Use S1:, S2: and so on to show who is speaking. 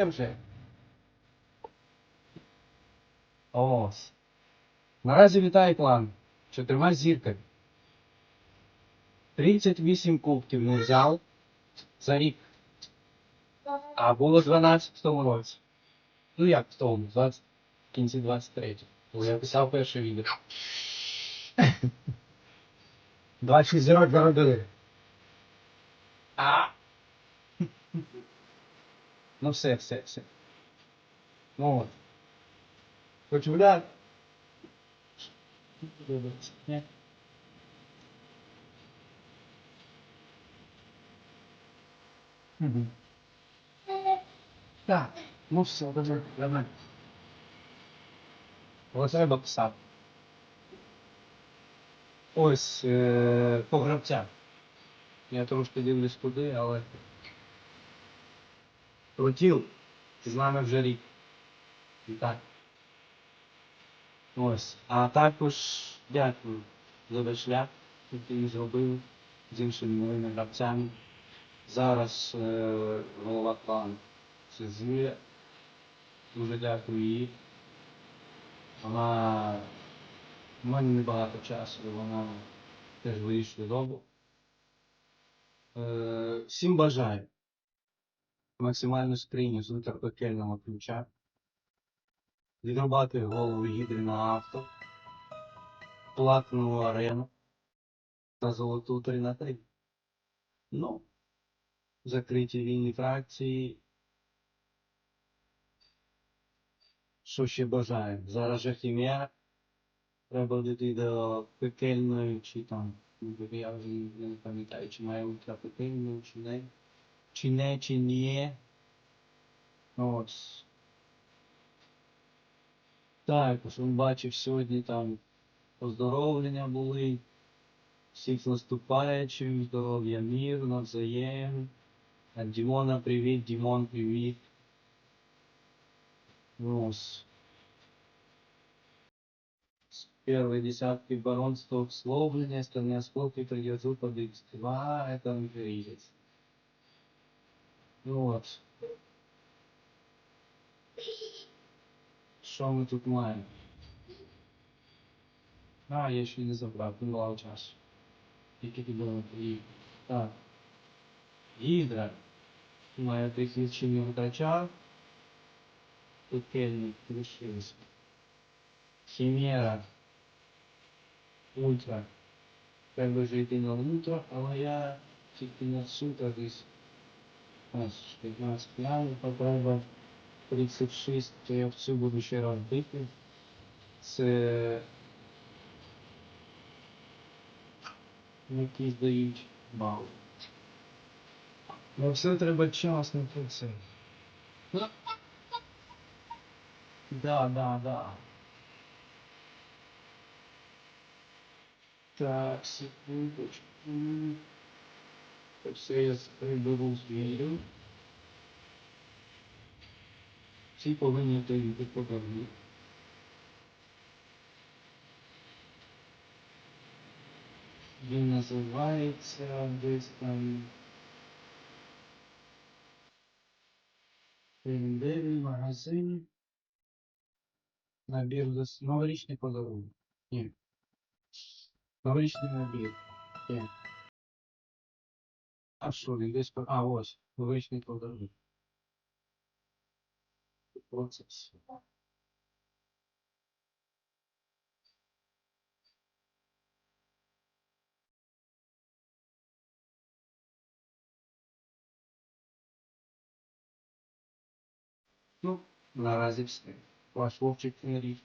S1: Ким же? Ось. Наразі вітаю клан. Чотирма зірками. 38 кубків не взяв за рік. А було 12 в тому році. Ну як в тому, 20, в кінці 23. Бо я писав перше відео. 26 зірок заробили. А! Ну все, все, все. Ну от. Хоч гуляти. Ні. Так, ну все, давай, давай. Ось треба писати. Ось е, по гравцях. Я трошки дивлюсь куди, але. Крутіл, з нами вже рік. І так. Ось. А також дякую за весь шлях, який ми зробили з іншими новими гравцями. Зараз е, голова клану це Зуля. Дуже дякую їй. Вона в мене небагато часу, вона теж вирішує добу. Е, всім бажаю максимальну скриню з ультрапекельного ключа. Відрубати голову гідри на авто, платну арену та золоту 3 на 3. Ну, закриті вільні фракції. Що ще бажаю? Зараз же хімія. Треба дійти до пекельної чи там. Я вже не пам'ятаю, чи має ультрапекельну, чи не. Чи не, чи ні. Ось. Так, ось він бачив сьогодні там поздоровлення були. Всіх з наступаючим, здоров'я мир, навзаєм. А Дімона привіт, Дімон привіт. Ось. С первой десятки баронства условления, остальные осколки придется под X2, это империец. Ну от. Що ми тут маємо? А, я ще не забрав, не мав часу. Тільки підемо і. Так. Гідра. Має тисячі втрачав. Пекельник лишився. Хімера. Ультра. Треба вже йти на ультра, але я тільки на сутра десь. Ось, 15 планів, потреба 36, то я всю буду ще раз бити. Це якісь дають бал.
S2: Ну все треба часно про це.
S1: Да, да, да. Так, секундочку. Все я приберу звірю. Всі повинні дають повернути. Він називається десь там. Легендарний магазин. Набір за новорічний подарунок. Ні. Новорічний набір. Ні. А що, він десь по- А, ось. Новорічний подарунок. Оце все. Ну, наразі все. Ваш вовчик не річ.